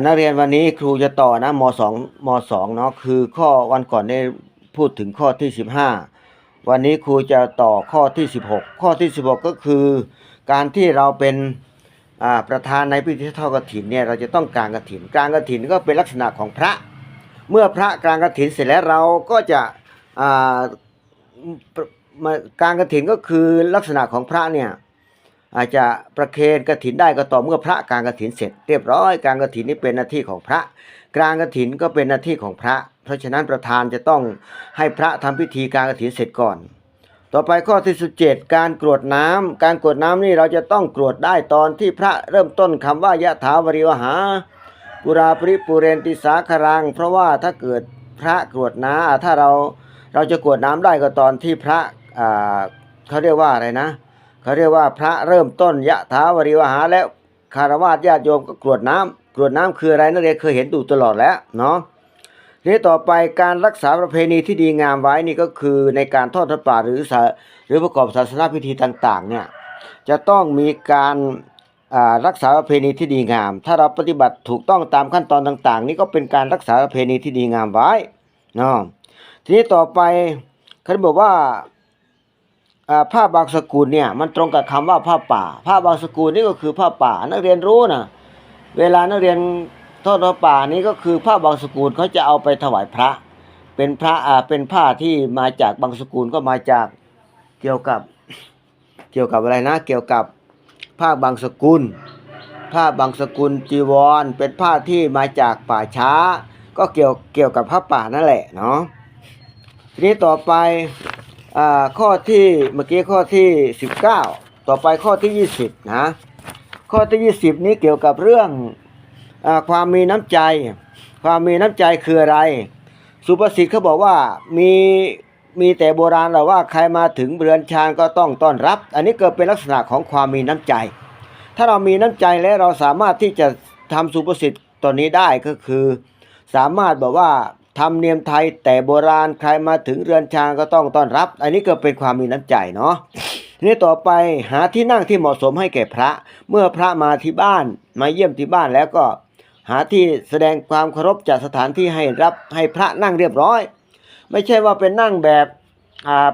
นักเรียนวันนี้ครูจะต่อนะมสองมสองเนาะคือข้อวันก่อนได้พูดถึงข้อที่สิบห้าวันนี้ครูจะต่อข้อที่สิบหกข้อที่สิบหกก็คือ การที่เราเป็นประธานในพิธีทอดกฐินเนี่ยเราจะต้องกลางกฐิน กลางกฐินก็เป็นลักษณะของพระ เมื่อพระกลางกฐินเสร็จแล้วเราก็จะอ่ารกลางกฐินก็คือลักษณะของพระเนี่ย อาจจะประเคนกฐินได้ก็ต่อเมื่อพระกลางกฐินเสร็จเรียบร้อยกลางกฐินนี่เป็นหน้าที่ของพระ กลางกฐินก็เป็นหน้าที่ของพระ เพราะฉะนั้นประธานจะต้องให้พระทำพิธีกลางกฐินเสร็จก่อน ต่อไปข้อที่สิบเจ็ดการกรวดน้ำการกรวดน้ำนี่เราจะต้องกรวดได้ตอนที่พระเริ่มต้นคำว่ายะถาวริวหาปุราปริปุเรนติสาครัง เพราะว่าถ้าเกิดพระกรวดน้ำถ้าเราเราจะกรวดน้ำได้ก็ตอนที่พระอ่าเขาเรียกว่าอะไรนะ เขาเรียกว่าพระเริ่มต้นยะถาวริวหาแล้วคารวะญาติโยมก็กรวดน้ำกรวดน้ำคืออะไรนักเรียนเคยเห็นดูตลอดแล้วเนาะทีนี้ต่อไปการรักษาประเพณีที่ดีงามไว้นี่ก็คือในการทอดพระป่าหรือสหรือประกอบศาสนาพิธีต่างๆเนี่ยจะต้องมีการรักษาประเพณีที่ดีงาม ถ้าเราปฏิบัติถูกต้องตามขั้นตอนต่าง ๆ นี่ก็เป็นการรักษาประเพณีที่ดีงามไว้เนาะทีนี้ต่อไปเขาบอกว่า ผ้าบางสกุลเนี่ยมันตรงกับคำว่าผ้าป่า ผ้าบางสกุลนี่ก็คือผ้าป่า นักเรียนรู้นะเวลานักเรียนทอดผ้าป่านี่ก็คือผ้าบางสกุลเขาจะเอาไปถวายพระ เป็นพระอ่าเป็นผ้าที่มาจากบางสกุลก็มาจากเกี่ยวกับเกี่ยวกับอะไรนะ เกี่ยวกับผ้าบางสกุล ผ้าบางสกุลจีวร เป็นผ้าที่มาจากป่าช้า ก็เกี่ยวเกี่ยวกับผ้าป่านั่นแหละเนาะทีนี้ต่อไป อ่าข้อที่เมื่อกี้ข้อที่ 19 ต่อไปข้อที่ 20 นะ ข้อที่ 20 นี้เกี่ยวกับเรื่องอาความมีน้ำใจ ความมีน้ำใจคืออะไร สุภาษิตเขาบอกว่ามีมีแต่โบราณเราว่าใครมาถึงเรือนชานก็ต้องต้อนรับ อันนี้เกิดเป็นลักษณะของความมีน้ำใจ ถ้าเรามีน้ำใจและเราสามารถที่จะทำสุภาษิตตัวนี้ได้ก็คือ สามารถบอกว่า ทำเนียมไทยแต่โบราณใครมาถึงเรือนชางก็ต้องต้อนรับ อันนี้ก็เป็นความมีน้ำใจเนาะนี้ต่อไปหาที่นั่งที่เหมาะสมให้แก่พระ เมื่อพระมาที่บ้านมาเยี่ยมที่บ้านแล้วก็ หาที่แสดงความเคารพจัดสถานที่ให้รับให้พระนั่งเรียบร้อย ไม่ใช่ว่าเป็นนั่งแบบอ่า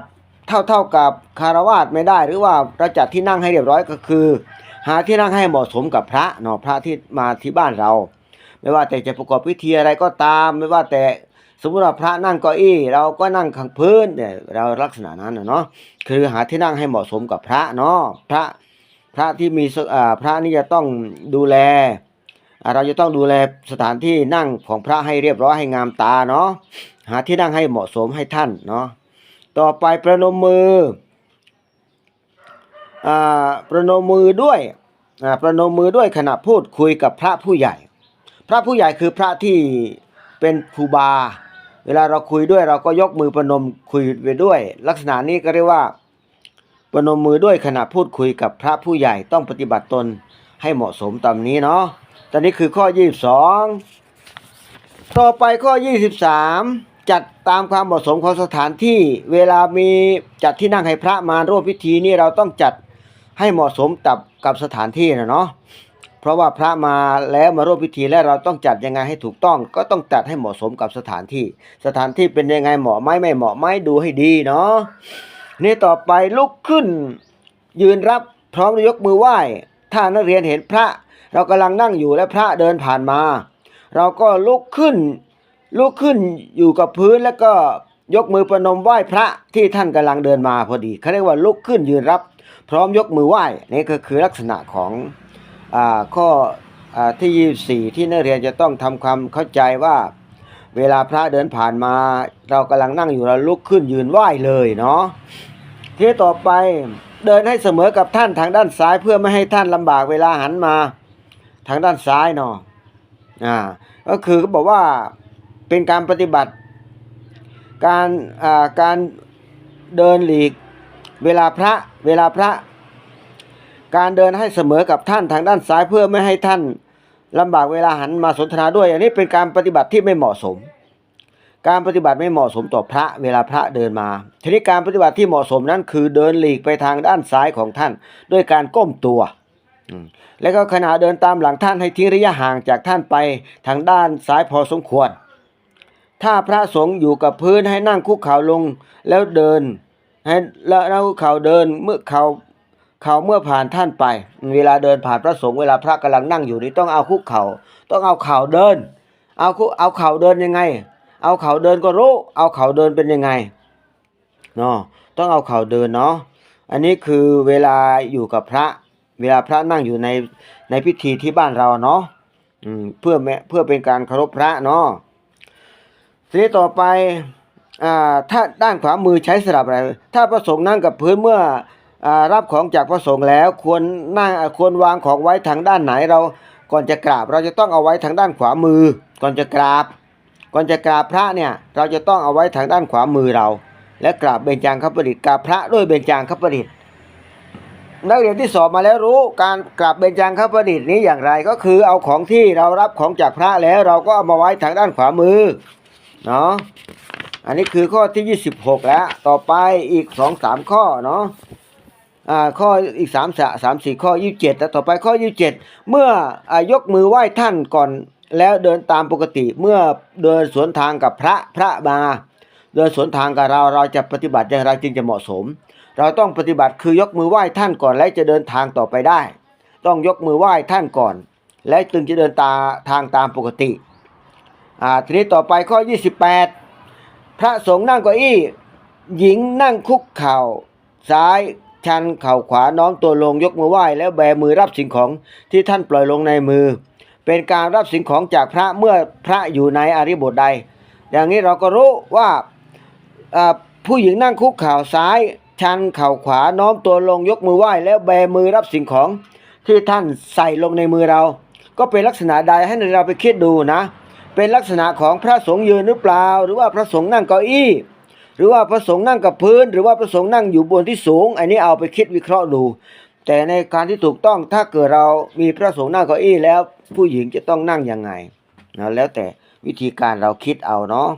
เท่าเท่ากับคารวาสไม่ได้ หรือว่าเราจัดที่นั่งให้เรียบร้อยก็คือ หาที่นั่งให้เหมาะสมกับพระเนาะพระที่มาที่บ้านเรา ไม่ว่าแต่จะประกอบพิธีอะไรก็ตาม ไม่ว่าแต่ สมมติว่าพระนั่งเก้าอี้ เราก็นั่งข้างพื้นเนี่ยเราลักษณะนั้นเนาะคือหาที่นั่งให้เหมาะสมกับพระเนาะพระพระที่มีอ่าพระนี่จะต้องดูแล เราจะต้องดูแลสถานที่นั่งของพระให้เรียบร้อยให้งามตาเนาะหาที่นั่งให้เหมาะสมให้ท่านเนาะต่อไปประนมมืออ่าประนมมือด้วยอ่าประนมมือด้วยขณะพูดคุยกับพระผู้ใหญ่ พระผู้ใหญ่คือพระที่เป็นครูบา เวลาเราคุยด้วยเราก็ยกมือประนมคุยไปด้วย ลักษณะนี้ก็เรียกว่าประนมมือด้วยขณะพูดคุยกับพระผู้ใหญ่ต้องปฏิบัติตนให้เหมาะสมตามนี้เนาะตอนนี้คือข้อ 22 ต่อไปข้อ 23 จัดตามความเหมาะสมของสถานที่เวลามีจัดที่นั่งให้พระมาร่วมพิธีนี่เราต้องจัดให้เหมาะสมกับกับสถานที่นะเนาะ เพราะว่าพระมาแล้วมาร่วมพิธีและเราต้องจัดยังไงให้ถูกต้อง ก็ต้องจัดให้เหมาะสมกับสถานที่ สถานที่เป็นยังไงเหมาะไหมไม่เหมาะไหมดูให้ดีเนาะนี่ต่อไปลุกขึ้น ยืนรับพร้อมยกมือไหว้ ถ้านักเรียนเห็นพระ เรากำลังนั่งอยู่และพระเดินผ่านมา เราก็ลุกขึ้น ลุกขึ้นอยู่กับพื้นแล้วก็ยกมือประนมไหว้พระที่ท่านกำลังเดินมาพอดีเขาเรียกว่าลุกขึ้นยืนรับ พร้อมยกมือไหว้นี่ก็คือลักษณะของ ข้ออ่าที่ 24 ที่นักเรียนจะต้องทำความเข้าใจว่า เวลาพระเดินผ่านมา เรากำลังนั่งอยู่เราลุกขึ้นยืนไหว้เลยเนาะทีต่อไปเดินให้เสมอกับท่านทางด้านซ้ายเพื่อไม่ให้ท่านลำบากเวลาหันมาทางด้านซ้ายเนาะอ่าก็คือเขาบอกว่าเป็นการปฏิบัติ การอ่าการเดินหลีกเวลาพระเวลาพระ การเดินให้เสมอกับท่านทางด้านซ้ายเพื่อไม่ให้ท่านลำบากเวลาหันมาสนทนาด้วย อันนี้เป็นการปฏิบัติที่ไม่เหมาะสม การปฏิบัติไม่เหมาะสมต่อพระเวลาพระเดินมา ทีนี้การปฏิบัติที่เหมาะสมนั้นคือเดินหลีกไปทางด้านซ้ายของท่าน ด้วยการก้มตัว แล้วก็ขณะเดินตามหลังท่านให้ทิ้งระยะห่างจากท่านไปทางด้านซ้ายพอสมควร ถ้าพระสงฆ์อยู่กับพื้นให้นั่งคุกเข่าลงแล้วเดินให้แล้วคุกเข่าเดินเมื่อเข่า เขาเมื่อผ่านท่านไป เวลาเดินผ่านพระสงฆ์เวลาพระกำลังนั่งอยู่นี่ต้องเอาคุกเข่าต้องเอาเข่าเดิน เอาคุเอาเข่าเดินยังไง เอาเข่าเดินก็รู้ เอาเข่าเดินเป็นยังไงเนาะต้องเอาเข่าเดินเนาะอันนี้คือเวลาอยู่กับพระ เวลาพระนั่งอยู่ในในพิธีที่บ้านเราเนาะเพื่อเพื่อเป็นการเคารพพระเนาะทีนี้ต่อไปอ่าถ้าด้านขวามือใช้สลับอะไร ถ้าพระสงฆ์นั่งกับพื้นเมื่อ รับของจากพระสงฆ์แล้วควรนั่งควรวางของไว้ทางด้านไหนเราก่อนจะกราบ เราจะต้องเอาไว้ทางด้านขวามือ ก่อนจะกราบ ก่อนจะกราบพระเนี่ยเราจะต้องเอาไว้ทางด้านขวามือเรา และกราบเบญจางคประดิษฐ์กราบพระด้วยเบญจางคประดิษฐ์นักเรียนที่สอบมาแล้วรู้การกราบเบญจางคประดิษฐ์นี้อย่างไรก็คือเอาของที่เรารับของจากพระแล้วเราก็เอามาไว้ทางด้านขวามือเนาะอันนี้คือข้อที่ 26 แล้ว ต่อไปอีก 2 3 ข้อเนาะ ข้ออีก3 3 4ข้อ27แล้วต่อไปข้อ27เมื่ออยกมือไหว้ท่านก่อนแล้วเดินตามปกติเมื่อเดินสวนทางกับพระพระมาเดินสวนทางกับเราเราจะปฏิบัติอย่างไรจึงจะเหมาะสม เราต้องปฏิบัติคือยกมือไหว้ท่านก่อนแล้วจะเดินทางต่อไปได้ ต้องยกมือไหว้ท่านก่อน และจึงจะเดินตาทางตามปกติอ่าทีนี้ต่อไปข้อ 28 พระสงฆ์นั่งเก้าอี้ หญิงนั่งคุกเข่าซ้าย ชันเข่าขวาน้อมตัวลงยกมือไหว้แล้วแบมือรับสิ่งของที่ท่านปล่อยลงในมือ เป็นการรับสิ่งของจากพระเมื่อพระอยู่ในอริบทใด อย่างนี้เราก็รู้ว่าผู้หญิงนั่งคุกเข่าซ้าย ชันเข่าขวาน้อมตัวลงยกมือไหว้แล้วแบมือรับสิ่งของที่ท่านใส่ลงในมือเรา ก็เป็นลักษณะใดให้เราไปคิดดูนะ เป็นลักษณะของพระสงฆ์ยืนหรือเปล่า หรือว่าพระสงฆ์นั่งเก้าอี้ หรือว่าพระสงฆ์นั่งกับพื้น หรือว่าพระสงฆ์นั่งอยู่บนที่สูง อันนี้เอาไปคิดวิเคราะห์ดู แต่ในการที่ถูกต้องถ้าเกิดเรามีพระสงฆ์นั่งเก้าอี้แล้ว ผู้หญิงจะต้องนั่งยังไงนะแล้วแต่วิธีการเราคิดเอาเนาะ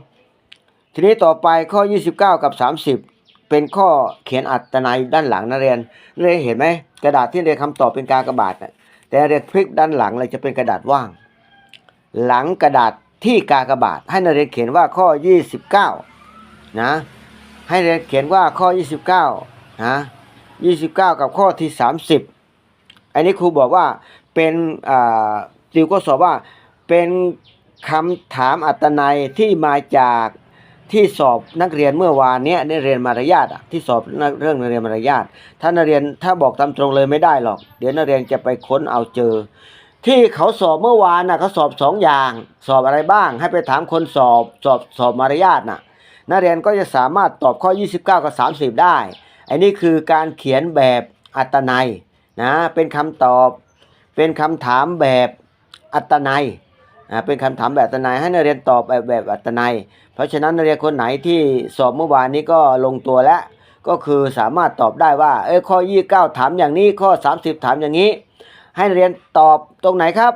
ทีนี้ต่อไปข้อ 29 กับ 30 เป็นข้อเขียนอัตนัยด้านหลังนักเรียนนักเรียนเห็นไหมกระดาษที่เรียนคำตอบเป็นกากระบาทน่ะแต่เรียนพลิกด้านหลังเลยจะเป็นกระดาษว่าง หลังกระดาษที่กากระบาทให้นักเรียนเขียนว่าข้อ 29 นะให้เรียนเขียนว่าข้อ 29นะ29 กับข้อที่ 30 อันนี้ครูบอกว่าเป็นติวก็สอบว่าเป็นคำถามอัตนัยที่มาจากที่สอบนักเรียนเมื่อวานเนี้ยได้เรียนมารยาทที่สอบเรื่องนักเรียนมารยาทถ้านักเรียนถ้าบอกตามตรงเลยไม่ได้หรอก เดี๋ยวนักเรียนจะไปค้นเอาเจอ ที่เขาสอบเมื่อวานน่ะเขาสอบสองอย่าง สอบอะไรบ้าง ให้ไปถามคนสอบสอบสอบมารยาทน่ะ นักเรียนก็จะสามารถตอบข้อ 29 กับ 30 ได้ อันนี้คือการเขียนแบบอัตนัยนะเป็นคำตอบ เป็นคำถามแบบอัตนัยเป็นคำถามแบบอัตนัยให้นักเรียนตอบแบบแบบอัตนัยเพราะฉะนั้นนักเรียนคนไหนที่สอบเมื่อวานนี้ก็ลงตัวแล้ว ก็คือสามารถตอบได้ว่าเอ้ยข้อ 29 ถามอย่างนี้ข้อ 30 ถามอย่างนี้ ให้นักเรียนตอบตรงไหนครับ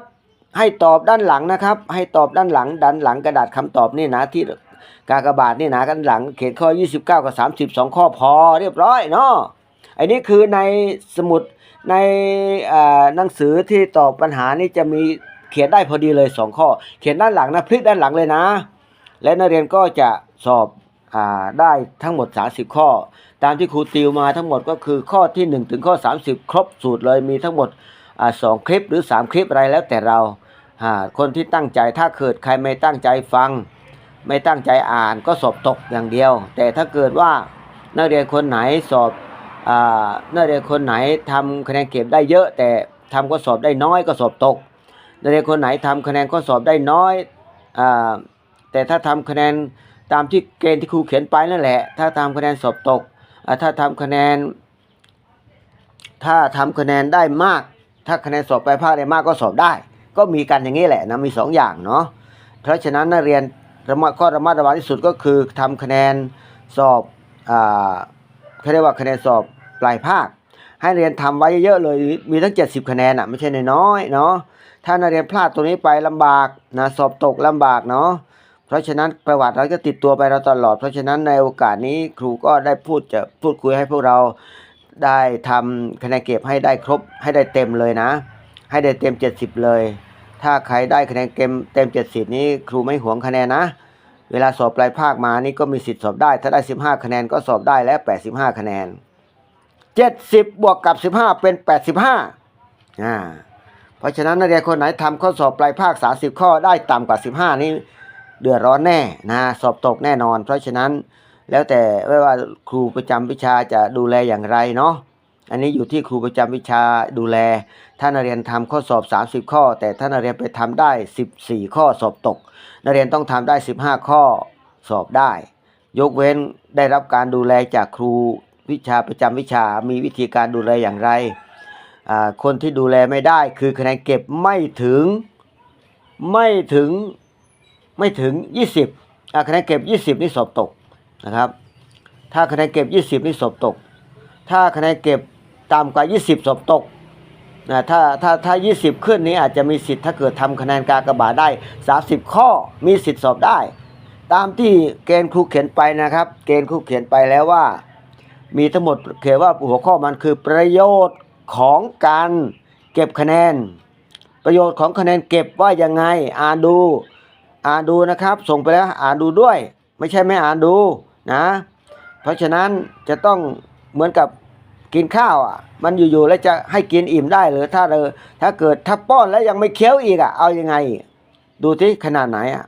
ให้ตอบด้านหลังนะครับ ให้ตอบด้านหลังด้านหลังกระดาษคำตอบนี่นะที่ กากบาทนี่หนะกันหลัง เขียนข้อ 29 กับ 32 ข้อพอเรียบร้อยเนาะอันนี้คือในสมุดในอ่าหนังสือที่ตอบปัญหานี่จะมีเขียนได้พอดีเลย 2 ข้อ เขียนด้านหลังนะพลิกด้านหลังเลยนะ และนักเรียนก็จะสอบอ่าได้ทั้งหมด 30 ข้อ ตามที่ครูติวมาทั้งหมดก็คือข้อที่ 1 ถึงข้อ 30 ครบสูตรเลยมีทั้งหมดอ่าสองคลิปหรือ 3 คลิปอะไรแล้วแต่เราอ่าคนที่ตั้งใจถ้าเกิดใครไม่ตั้งใจฟัง ไม่ตั้งใจอ่านก็สอบตกอย่างเดียว แต่ถ้าเกิดว่านักเรียนคนไหนสอบอนักเรียนคนไหนทำคะแนนเก็บได้เยอะ แต่ทำข้อสอบได้น้อยก็สอบตก นักเรียนคนไหนทำคะแนนข้อสอบได้น้อยอแต่ถ้าทำคะแนนตามที่เกณฑ์ที่ครูเขียนไปนั่นแหละ ถ้าทำคะแนนสอบตก ถ้าทำคะแนน ถ้าทำคะแนนได้มาก ถ้าคะแนนสอบไปลายภาคได้มากก็สอบได้ ก็มีกันอย่างนี้แหละนะมีสองอย่างเนาะเพราะฉะนั้นนักเรียน ระมัดข้อระมัดระวังที่สุดก็คือทำคะแนนสอบอ่าเขาเรียกว่าคะแนนสอบปลายภาค ให้เรียนทำไว้เยอะๆเลยมีทั้ง 70 คะแนนอะไม่ใช่น้อยๆเนาะถ้านักเรียนพลาดตรงนี้ไปลำบากนะสอบตกลำบากเนาะเพราะฉะนั้นประวัติเราก็ติดตัวไปเราตลอด เพราะฉะนั้นในโอกาสนี้ครูก็ได้พูดจะพูดคุยให้พวกเราได้ทำคะแนนเก็บให้ได้ครบให้ได้เต็มเลยนะ ให้ได้เต็ม 70 เลย ถ้าใครได้คะแนนเต็มเต็ม 70 นี้ครูไม่หวงคะแนนนะ เวลาสอบปลายภาคมานี่ก็มีสิทธิ์สอบได้ ถ้าได้ 15 คะแนนก็สอบได้แล้ว85 คะแนน 70 บวกกับ 15 เป็น 85อ่าเพราะฉะนั้นนักเรียนคนไหนทำข้อสอบปลายภาค 30 ข้อได้ต่ำกว่า 15 นี่เดือดร้อนแน่นะสอบตกแน่นอน เพราะฉะนั้นแล้วแต่ว่าครูประจำวิชาจะดูแลอย่างไรเนาะ อันนี้อยู่ที่ครูประจำวิชาดูแล ถ้านักเรียนทำข้อสอบ 30 ข้อ แต่ถ้านักเรียนไปทำได้ 14 ข้อสอบตก นักเรียนต้องทำได้ 15 ข้อสอบได้ ยกเว้นได้รับการดูแลจากครูวิชาประจำวิชา มีวิธีการดูแลอย่างไรอ่าคนที่ดูแลไม่ได้คือคะแนนเก็บไม่ถึงไม่ถึงไม่ถึง 20คะแนนเก็บ 20 นี่สอบตกนะครับ ถ้าคะแนนเก็บ 20 นี่สอบตก ถ้าคะแนนเก็บ ต่ำกว่า 20สอบตกนะถ้าถ้าถ้า 20 ขึ้นนี้อาจจะมีสิทธิ์ถ้าเกิดทำคะแนนกากบาทได้ 30 ข้อมีสิทธิ์สอบได้ ตามที่เกณฑ์ครูเขียนไปนะครับ เกณฑ์ครูเขียนไปแล้วว่า มีทั้งหมดเขียนว่าหัวข้อมันคือประโยชน์ของการเก็บคะแนน ประโยชน์ของคะแนนเก็บว่ายังไงอ่านดูอ่านดูนะครับ ส่งไปแล้วอ่านดูด้วย ไม่ใช่ไม่อ่านดูนะ เพราะฉะนั้นจะต้องเหมือนกับ กินข้าวอะ มันอยู่ๆแล้วจะให้กินอิ่มได้หรือถ้าเออถ้าเกิดถ้าป้อนแล้วยังไม่เคี้ยวอีกอะ เอายังไง ดูที่ขนาดไหนอะ